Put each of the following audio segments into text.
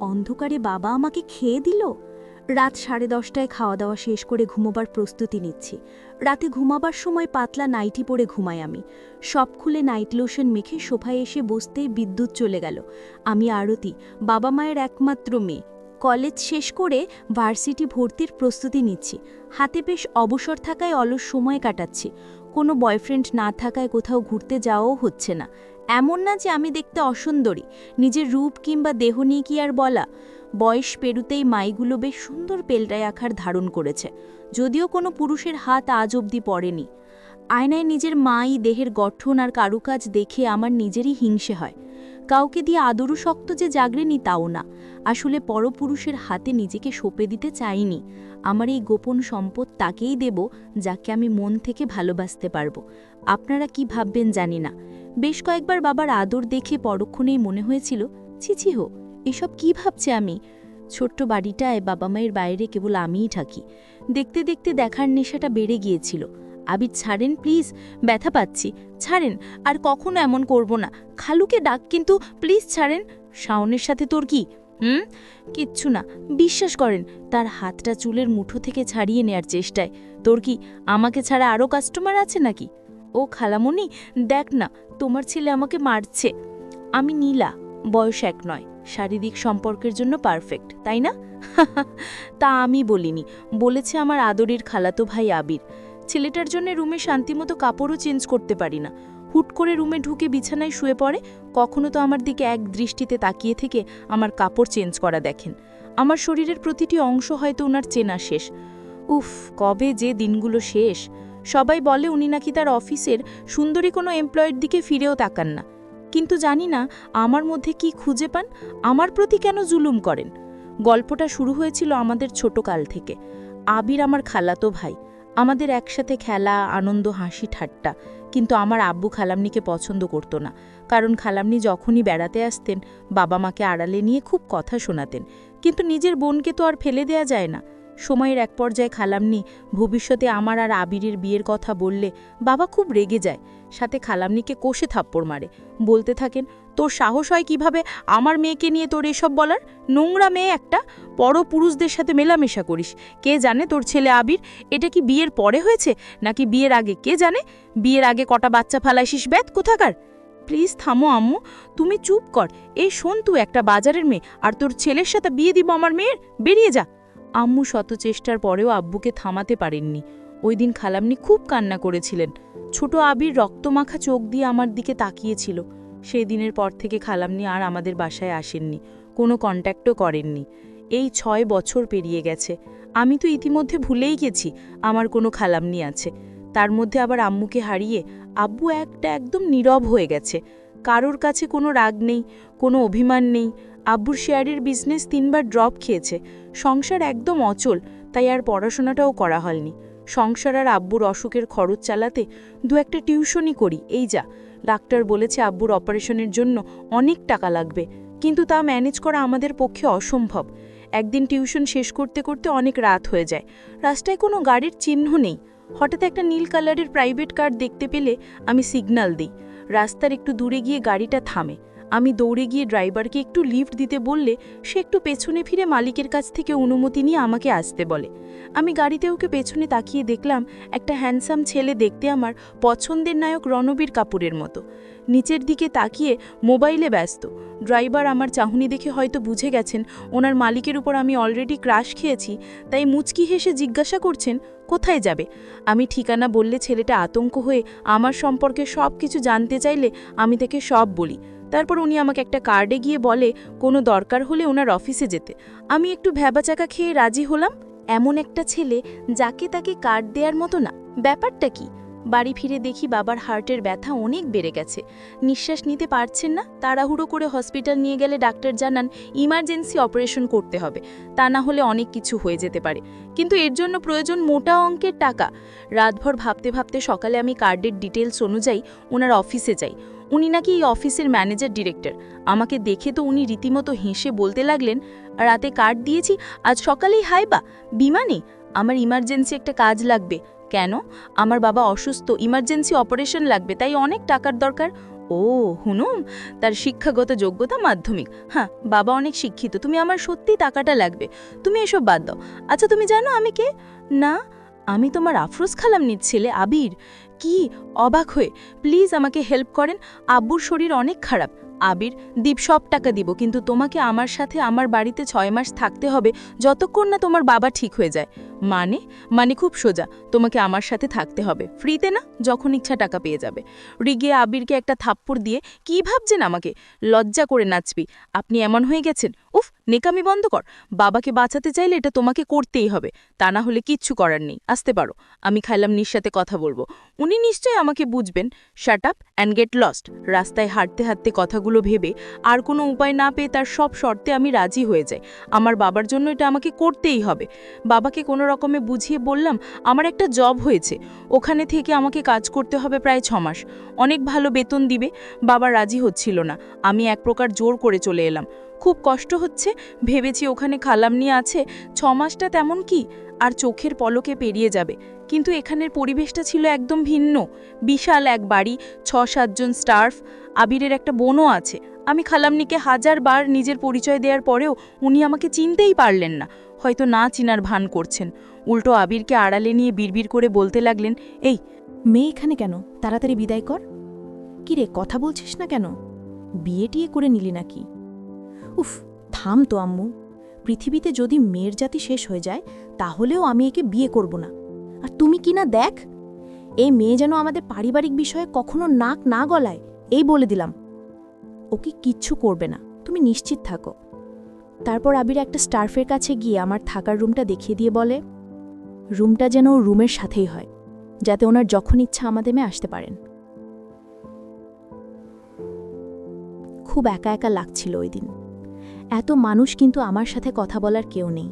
অন্ধকারে বাবা আমাকে খেয়ে দিল? রাত সাড়ে দশটায় খাওয়া দাওয়া শেষ করে ঘুমোবার প্রস্তুতি নিচ্ছি। রাতে ঘুমাবার সময় পাতলা নাইটি পরে ঘুমাই আমি। সব খুলে নাইট লোশন মেখে সোফায় এসে বসতেই বিদ্যুৎ চলে গেল। আমি আরতি, বাবা মায়ের একমাত্র মেয়ে। কলেজ শেষ করে ভার্সিটি ভর্তির প্রস্তুতি নিচ্ছি। হাতে বেশ অবসর থাকায় অলস সময় কাটাচ্ছি। কোনো বয়ফ্রেন্ড না থাকায় কোথাও ঘুরতে যাওয়াও হচ্ছে না। এমন না যে আমি দেখতে অসুন্দরী। নিজের রূপ কিংবা দেহ নিয়ে কি আর বলা? বয়স পেরুতেই মাইগুলো বেশ সুন্দর পেলটায় আকার ধারণ করেছে। যদিও কোনো পুরুষের হাত আজ অবধি পড়েনি। আয়নায় নিজের মাই, দেহের গঠন আর কারুকাজ দেখে আমার নিজেরই হিংসে হয়। কাউকে দিয়ে আদরও শক্ত যে জাগরেনি তাও না। আসলে পরপুরুষের হাতে নিজেকে সঁপে দিতে চাইনি। আমার এই গোপন সম্পদ তাকেই দেব, যাকে আমি মন থেকে ভালোবাসতে পারব। আপনারা কি ভাববেন জানি না। বেশ কয়েকবার বাবার আদর দেখে পরক্ষণেই মনে হয়েছিল ছিছি হো, এসব কি ভাবছে আমি? ছোট্ট বাড়িটায় বাবা মায়ের বাইরে কেবল আমিই থাকি। দেখতে দেখতে দেখার নেশাটা বেড়ে গিয়েছিল। আবির ছাড়েন প্লিজ ব্যথা পাচ্ছি। ছাড়েন, আর কখনো এমন করব না। খালুকে ডাক কিন্তু প্লিজ ছাড়েন। শাওনের সাথে তোর কি? হুম? কিচ্ছু না। বিশ্বাস করেন, তার হাতটা চুলের মুঠো থেকে ছাড়িয়ে নেয়ার চেষ্টায়। তোর কি, আমাকে ছাড়া আরও কাস্টমার আছে নাকি? ও খালামণি দেখ না, তোমার ছেলে আমাকে মারছে। আমি নীলা, বয়স এক নয়। শারীরিক সম্পর্কের জন্য পারফেক্ট তাই না? তা আমি বলিনি। বলেছে আমার আদরের খালাতো ভাই আবির। ছেলেটার জন্য রুমে শান্তিমতো কাপড়ও চেঞ্জ করতে পারি না। হুট করে রুমে ঢুকে বিছানায় শুয়ে পড়ে, কখনো তো আমার দিকে এক দৃষ্টিতে তাকিয়ে থেকে আমার কাপড় চেঞ্জ করা দেখেন। আমার শরীরের প্রতিটি অংশ হয়তো ওনার চেনা শেষ। উফ, কবে যে দিনগুলো শেষ। সবাই বলে উনি নাকি তার অফিসের সুন্দরী কোনো এমপ্লয়ের দিকে ফিরেও তাকান না। কিন্তু জানি না, আমার মধ্যে কি খুঁজে পান? আমার প্রতি কেন জুলুম করেন? গল্পটা শুরু হয়েছিল আমাদের ছোট কাল থেকে। আবির আমার খালাতো ভাই। আমাদের একসাথে খেলা, আনন্দ, হাসি, ঠাট্টা। কিন্তু আমার আব্বু খালামনিকে পছন্দ করতো না। কারণ খালামনি যখনই বেড়াতে আসতেন, বাবা মাকে আড়ালে নিয়ে খুব কথা শোনাতেন। কিন্তু নিজের বোনকে তো আর ফেলে দেয়া যায় না। সময়ের এক পর্যায়ে খালামনি ভবিষ্যতে আমার আর আবিরের বিয়ের কথা বললে বাবা খুব রেগে যায়। সাথে খালামনিকে কষে থাপ্পড় মারে। বলতে থাকেন তোর সাহস হয় কীভাবে আমার মেয়েকে নিয়ে তোর এসব বলার? নোংরা মেয়ে একটা। পরপুরুষদের সাথে মেলামেশা করিস। কে জানে তোর ছেলে আবির, এটা কি বিয়ের পরে হয়েছে? নাকি বিয়ের আগে? কে জানে? বিয়ের আগে কটা বাচ্চা ফালাইসিস ব্যাত, কোথাকার? প্লিজ থামো আম্মু, তুমি চুপ কর। এই শোন তুই একটা বাজারের মেয়ে, আর তোর ছেলের সাথে বিয়ে দিব আমার মেয়ের? বেরিয়ে যা। আম্মু শত চেষ্টার পরেও আব্বুকে থামাতে পারেননি। ওই দিন খালামনি খুব কান্না করেছিলেন। ছোট আবির রক্তমাখা চোখ দিয়ে আমার দিকে তাকিয়েছিল। সেই দিনের পর থেকে খালামনি আর আমাদের বাসায় আসেননি, কোনো কন্ট্যাক্টও করেননি। এই ছয় বছর পেরিয়ে গেছে। আমি তো ইতিমধ্যে ভুলেই গেছি, আমার কোনো খালামনি আছে। তার মধ্যে আবার আম্মুকে হারিয়ে আব্বু একটা একদম নীরব হয়ে গেছে। কারোর কাছে কোনো রাগ নেই, কোনো অভিমান নেই। আব্বুর শেয়ারের বিজনেস তিনবার ড্রপ খেয়েছে। সংসার একদম অচল, তাই আর পড়াশোনাটাও করা হয়নি। সংসার আর আব্বুর অসুখের খরচ চালাতে দু একটা টিউশনই করি, এই যা। ডাক্তার বলেছে আব্বুর অপারেশনের জন্য অনেক টাকা লাগবে, কিন্তু তা ম্যানেজ করা আমাদের পক্ষে অসম্ভব। একদিন টিউশন শেষ করতে করতে অনেক রাত হয়ে যায়। রাস্তায় কোনো গাড়ির চিহ্ন নেই। হঠাৎ একটা নীল কালারের প্রাইভেট কার দেখতে পেলে আমি সিগন্যাল দিই। রাস্তার একটু দূরে গিয়ে গাড়িটা থামে। আমি দৌড়ে গিয়ে ড্রাইভারকে একটু লিফট দিতে বললে সে একটু পেছনে ফিরে মালিকের কাছ থেকে অনুমতি নিয়ে আমাকে আসতে বলে। আমি গাড়িতে ওকে পেছনে তাকিয়ে দেখলাম একটা হ্যান্ডসাম ছেলে দেখতে আমার পছন্দের নায়ক রণবীর কাপুরের মতো। নিচের দিকে তাকিয়ে মোবাইলে ব্যস্ত। ড্রাইভার আমার চাহনি দেখে হয়তো বুঝে গেছেন, ওনার মালিকের উপর আমি অলরেডি ক্রাশ খেয়েছি, তাই মুচকি হেসে জিজ্ঞাসা করছেন, কোথায় যাবে? আমি ঠিকানা বললে ছেলেটা আতঙ্ক হয়ে আমার সম্পর্কে সব কিছু জানতে চাইলে আমি তাকে সব বলি। তারপর উনি আমাকে একটা কার্ডে গিয়ে বলে, কোনো দরকার হলে ওনার অফিসে যেতে। আমি একটু ভ্যাবাচাকা খেয়ে রাজি হলাম। এমন একটা ছেলে যাকে তাকে কার্ড দেওয়ার মতো না। ব্যাপারটা কি? বাড়ি ফিরে দেখি বাবার হার্টের ব্যথা অনেক বেড়ে গেছে। নিঃশ্বাস নিতে পারছেন না? তাড়াহুড়ো করে হসপিটাল নিয়ে গেলে ডাক্তার জানান ইমার্জেন্সি অপারেশন করতে হবে। তা না হলে অনেক কিছু হয়ে যেতে পারে। কিন্তু এর জন্য প্রয়োজন মোটা অঙ্কের টাকা। রাতভর ভাবতে ভাবতে সকালে আমি কার্ডের ডিটেলস অনুযায়ী ওনার অফিসে যাই। উনি নাকি এই অফিসের ম্যানেজার ডিরেক্টর। আমাকে দেখে তো উনি রীতিমতো হেসে বলতে লাগলেন, রাতে কার্ড দিয়েছি, আজ সকালেই হাইবা বিমানে আমার ইমার্জেন্সি একটা কাজ লাগবে। কেন? আমার বাবা অসুস্থ, ইমার্জেন্সি অপারেশন লাগবে, তাই অনেক টাকার দরকার। ও, হুনুম, তার শিক্ষাগত যোগ্যতা মাধ্যমিক। হ্যাঁ বাবা অনেক শিক্ষিত, তুমি আমার সত্যি টাকাটা লাগবে। তুমি এসব বাদ দাও। আচ্ছা তুমি জানো আমি কে? না আমি তোমার আফরোজ খালামনির ছেলে, আবির। কি? অবাক হয়ে। প্লিজ আমাকে হেল্প করেন। আব্বুর শরীর অনেক খারাপ। আবির, দীপ সব টাকা দিব, কিন্তু তোমাকে আমার সাথে আমার বাড়িতে ছয় মাস থাকতে হবে যতক্ষণ না তোমার বাবা ঠিক হয়ে যায়। মানে? মানে খুব সোজা। তোমাকে আমার সাথে থাকতে হবে। ফ্রিতে না? যখন ইচ্ছা টাকা পেয়ে যাবে। রিগে আবিরকে একটা থাপ্পড় দিয়ে, কি ভাবছেন আমাকে? লজ্জা করে নাচবি। আপনি এমন হয়ে গেছেন? উফ! নেকামি বন্ধ কর। বাবাকে বাঁচাতে চাইলে এটা তোমাকে করতেই হবে। তা না হলে কিচ্ছু করার নেই। আসতে পারো। আমি খাইলাম নির সাথে কথা বলব। উনি নিশ্চয়ই আমাকে বুঝবেন। Shut up and get lost রাস্তায় হাঁটতে হাঁটতে কথাগুলো ভেবে আর কোনো উপায় না পেয়ে তার সব শর্তে আমি রাজি হয়ে যাই। আমার বাবার জন্য এটা আমাকে করতেই হবে। বাবাকে কোনো রকমে বুঝিয়ে বললাম, আমার একটা জব হয়েছে। ওখানে থেকে আমাকে কাজ করতে হবে প্রায় ছ মাস। অনেক ভালো বেতন দিবে। বাবা রাজি হচ্ছিল না। আমি এক প্রকার জোর করে চলে এলাম। খুব কষ্ট হচ্ছে। ভেবেছি ওখানে খালামনি আছে ছ মাসটা তেমন কি? আর চোখের পলকে পেরিয়ে যাবে। কিন্তু এখানের পরিবেশটা ছিল একদম ভিন্ন। বিশাল এক বাড়ি ছ সাতজন স্টার্ফ আবিরের একটা বোনও আছে। আমি খালামনিকে হাজার বার নিজের পরিচয় দেওয়ার পরেও উনি আমাকে চিনতেই পারলেন না। হয়তো না চিনার ভান করছেন। উল্টো আবিরকে আড়ালে নিয়ে বিড়বিড় করে বলতে লাগলেন, এই, মেয়ে এখানে কেন? তাড়াতাড়ি বিদায় কর। কি রে কথা বলছিস না কেন? বিয়ে টিয়ে করে নিলি নাকি? উফ থাম তো আম্মু। পৃথিবীতে যদি মেয়ের জাতি শেষ হয়ে যায়, তাহলেও আমি একে বিয়ে করব না। আর তুমি কি না দেখ, এই মেয়ে যেন আমাদের পারিবারিক বিষয়ে কখনো নাক না গলায়, এই বলে দিলাম। ওকে কিচ্ছু করবে না, তুমি নিশ্চিত থাকো। তারপর আবির একটা স্টার্ফের কাছে গিয়ে আমার থাকার রুমটা দেখিয়ে দিয়ে বলে, রুমটা যেন রুমের সাথেই হয়, যাতে ওনার যখন ইচ্ছা আমাদের মেয়ে আসতে পারেন। খুব একা একা লাগছিল ওই দিন। এত মানুষ কিন্তু আমার সাথে কথা বলার কেউ নেই।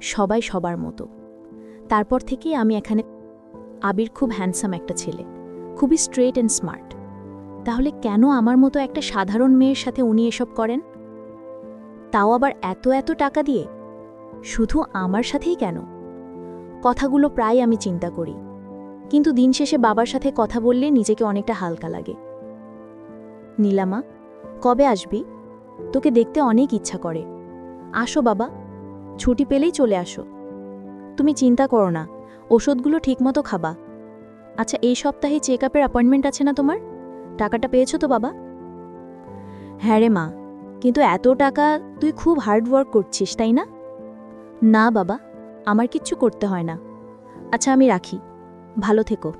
সবাই সবার মতো। তারপর থেকেই আমি এখানে আবির খুব হ্যান্ডসাম একটা ছেলে। খুবই স্ট্রেট অ্যান্ড স্মার্ট তাহলে কেন আমার মতো একটা সাধারণ মেয়ের সাথে উনি এসব করেন? তাও আবার এত এত টাকা দিয়ে? শুধু আমার সাথেই কেন? কথাগুলো প্রায় আমি চিন্তা করি। কিন্তু দিন শেষে বাবার সাথে কথা বললে নিজেকে অনেকটা হালকা লাগে। নীলামা, কবে আসবি? তোকে দেখতে অনেক ইচ্ছা করে। আসো বাবা, ছুটি পেলেই চলে আসো। তুমি চিন্তা করো না, ওষুধগুলো ঠিকমতো খাবা। আচ্ছা এই সপ্তাহে চেক আপের অ্যাপয়েন্টমেন্ট আছে না তোমার? টাকাটা পেয়েছ তো বাবা? হ্যাঁ রে মা, কিন্তু এত টাকা তুই খুব হার্ড ওয়ার্ক করছিস, তাই না? না বাবা, আমার কিচ্ছু করতে হয় না। আচ্ছা আমি রাখি। ভালো থেকো।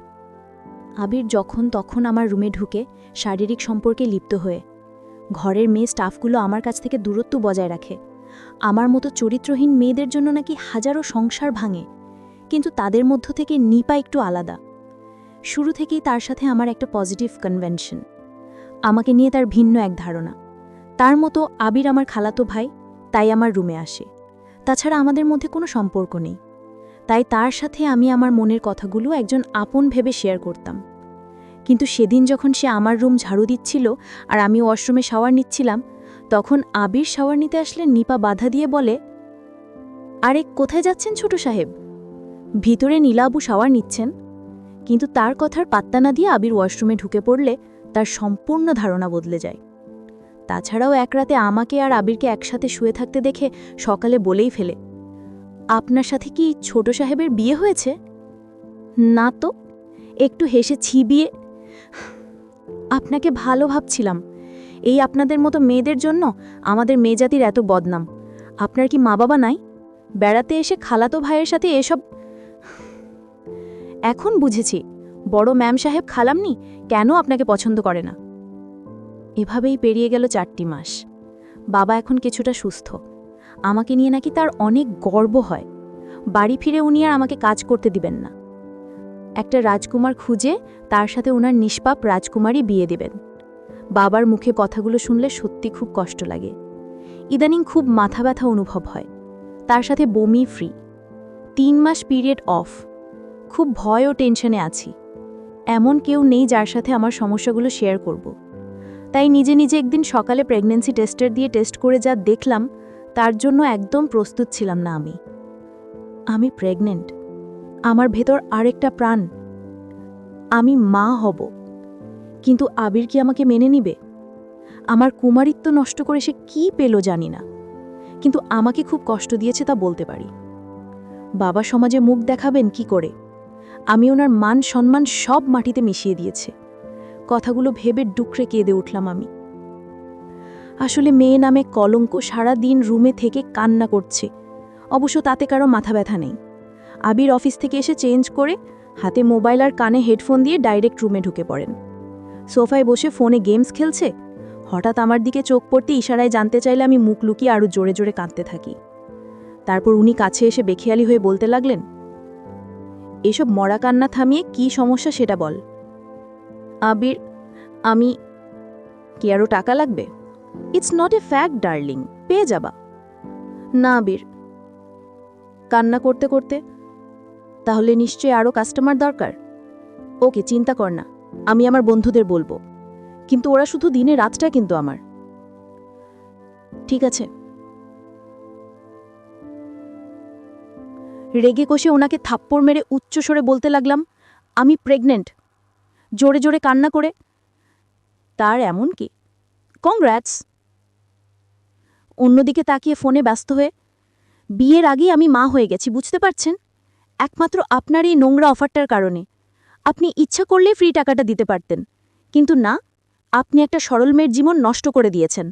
আবির যখন তখন আমার রুমে ঢুকে শারীরিক সম্পর্কে লিপ্ত হয়ে ঘরের মেয়ে স্টাফগুলো আমার কাছ থেকে দূরত্ব বজায় রাখে। আমার মতো চরিত্রহীন মেয়েদের জন্য নাকি হাজারো সংসার ভাঙে, কিন্তু তাদের মধ্য থেকে নিপা একটু আলাদা। শুরু থেকেই তার সাথে আমার একটা পজিটিভ কনভেনশন আমাকে নিয়ে তার ভিন্ন এক ধারণা। তার মতো আবির আমার খালাতো ভাই, তাই আমার রুমে আসে। তাছাড়া আমাদের মধ্যে কোনো সম্পর্ক নেই। তাই তার সাথে আমি আমার মনের কথাগুলো একজন আপন ভেবে শেয়ার করতাম। কিন্তু সেদিন যখন সে আমার রুম ঝাড়ু দিচ্ছিল আর আমি ওয়াশরুমে শাওয়ার নিচ্ছিলাম, তখন আবির শাওয়ার নিতে আসলে নিপা বাধা দিয়ে বলে, আরে, কোথায় যাচ্ছেন ছোট সাহেব? ভিতরে নীলাবু শাওয়ার নিচ্ছেন। কিন্তু তার কথার পাত্তা না দিয়ে আবির ওয়াশরুমে ঢুকে পড়লে তার সম্পূর্ণ ধারণা বদলে যায়। তাছাড়াও এক রাতে আমাকে আর আবিরকে একসাথে শুয়ে থাকতে দেখে সকালে বলেই ফেলে, আপনার সাথে কি ছোট সাহেবের বিয়ে হয়েছে? না তো, একটু হেসে ছিবিয়ে আপনাকে ভালো ভাবছিলাম। এই আপনাদের মতো মেয়েদের জন্য আমাদের মেয়েজাতির এত বদনাম। আপনার কি মা বাবা নাই? বেড়াতে এসে খালাতো ভাইয়ের সাথে এসব এখন বুঝেছি, বড় ম্যাম সাহেব খালামনি কেন আপনাকে পছন্দ করে না? এভাবেই পেরিয়ে গেল চারটি মাস। বাবা এখন কিছুটা সুস্থ। আমাকে নিয়ে নাকি তার অনেক গর্ব হয়। বাড়ি ফিরে উনি আর আমাকে কাজ করতে দিবেন না। একটা রাজকুমার খুঁজে তার সাথে ওনার নিষ্পাপ রাজকুমারী বিয়ে দেবেন। বাবার মুখে কথাগুলো শুনলে সত্যি খুব কষ্ট লাগে। ইদানিং খুব মাথা ব্যথা অনুভব হয়। তার সাথে বমি ফ্রি তিন মাস পিরিয়ড অফ খুব ভয় ও টেনশনে আছি। এমন কেউ নেই যার সাথে আমার সমস্যাগুলো শেয়ার করব। তাই নিজে নিজে একদিন সকালে প্রেগনেন্সি টেস্টার দিয়ে টেস্ট করে যা দেখলাম, তার জন্য একদম প্রস্তুত ছিলাম না আমি। আমি প্রেগনেন্ট আমার ভেতর আরেকটা প্রাণ। আমি মা হব। কিন্তু আবির কি আমাকে মেনে নিবে? আমার কুমারিত্ব নষ্ট করে সে কি পেল জানি না। কিন্তু আমাকে খুব কষ্ট দিয়েছে তা বলতে পারি। বাবা সমাজে মুখ দেখাবেন কি করে? আমি ওনার মান সম্মান সব মাটিতে মিশিয়ে দিয়েছে। কথাগুলো ভেবে ডুকরে কেঁদে উঠলাম আমি। আসলে মেয়ে নামে কলঙ্ক সারা দিন রুমে থেকে কান্না করছে। অবশ্য তাতে কারও মাথা ব্যথা নেই। আবির অফিস থেকে এসে চেঞ্জ করে হাতে মোবাইল আর কানে হেডফোন দিয়ে ডাইরেক্ট রুমে ঢুকে পড়েন। সোফায় বসে ফোনে গেমস খেলছে। হঠাৎ আমার দিকে চোখ পড়তে ইশারায় জানতে চাইলে আমি মুখ লুকিয়ে আরও জোরে জোরে কাঁদতে থাকি। তারপর উনি কাছে এসে বেখেয়ালি হয়ে বলতে লাগলেন, এসব মরা কান্না থামিয়ে কি সমস্যা সেটা বল। আবির, আমি, কি আরও টাকা লাগবে? It's not a fact darling পেয়ে যাবা। না, আবির। কান্না করতে করতে তাহলে নিশ্চয়ই আরও কাস্টমার দরকার? ওকে, চিন্তা কর না। আমি আমার বন্ধুদের বলব। কিন্তু ওরা শুধু দিনে রাতটা কিন্তু আমার। ঠিক আছে। রেগে কষে ওনাকে থাপ্পড় মেরে উচ্চস্বরে বলতে লাগলাম, আমি প্রেগনেন্ট জোরে জোরে কান্না করে, তার এমন কি? কংগ্র্যাটস অন্যদিকে তাকিয়ে ফোনে ব্যস্ত হয়ে, বিয়ের আগেই আমি মা হয়ে গেছি, বুঝতে পারছেন? একমাত্র আপনার এই নোংরা অফারটার কারণে। আপনি ইচ্ছা করলেই ফ্রি টাকাটা দিতে পারতেন। কিন্তু না, আপনি একটা সরল মেয়ের জীবন নষ্ট করে দিয়েছেন।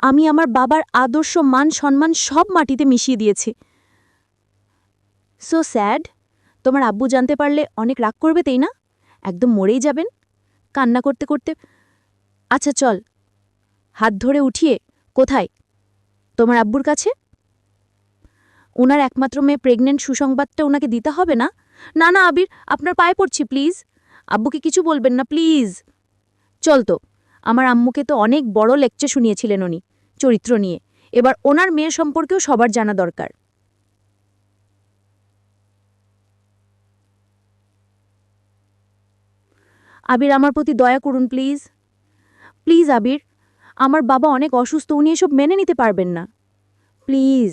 আমি আমার বাবার আদর্শ মান সম্মান সব মাটিতে মিশিয়ে দিয়েছি। সো স্যাড তোমার আব্বু জানতে পারলে অনেক রাগ করবে তাই না? একদম মরেই যাবেন। কান্না করতে করতে আচ্ছা চল, হাত ধরে উঠিয়ে, কোথায়? তোমার আব্বুর কাছে? ওনার একমাত্র মেয়ে প্রেগনেন্ট সুসংবাদটা ওনাকে দিতে হবে না? না না, আবির, আপনার পায়ে পড়ছি প্লিজ আব্বুকে কিছু বলবেন না প্লিজ চল তো, আমার আম্মুকে তো অনেক বড় লেকচার শুনিয়েছিলেন উনি, চরিত্র নিয়ে। এবার ওনার মেয়ের সম্পর্কেও সবার জানা দরকার। আবির, আমার প্রতি দয়া করুন প্লিজ প্লিজ আবির, আমার বাবা অনেক অসুস্থ, উনি এসব মেনে নিতে পারবেন না। প্লিজ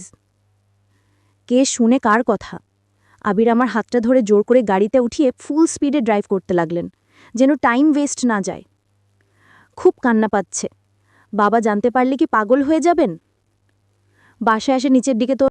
কে শুনে কার কথা? আবির আমার হাতটা ধরে জোর করে গাড়িতে উঠিয়ে ফুল স্পিডে ড্রাইভ করতে লাগলেন, যেন টাইম ওয়েস্ট না যায়। খুব কান্না পাচ্ছে। বাবা জানতে পারলে কি পাগল হয়ে যাবেন? বাসায় এসে নিচের দিকে তো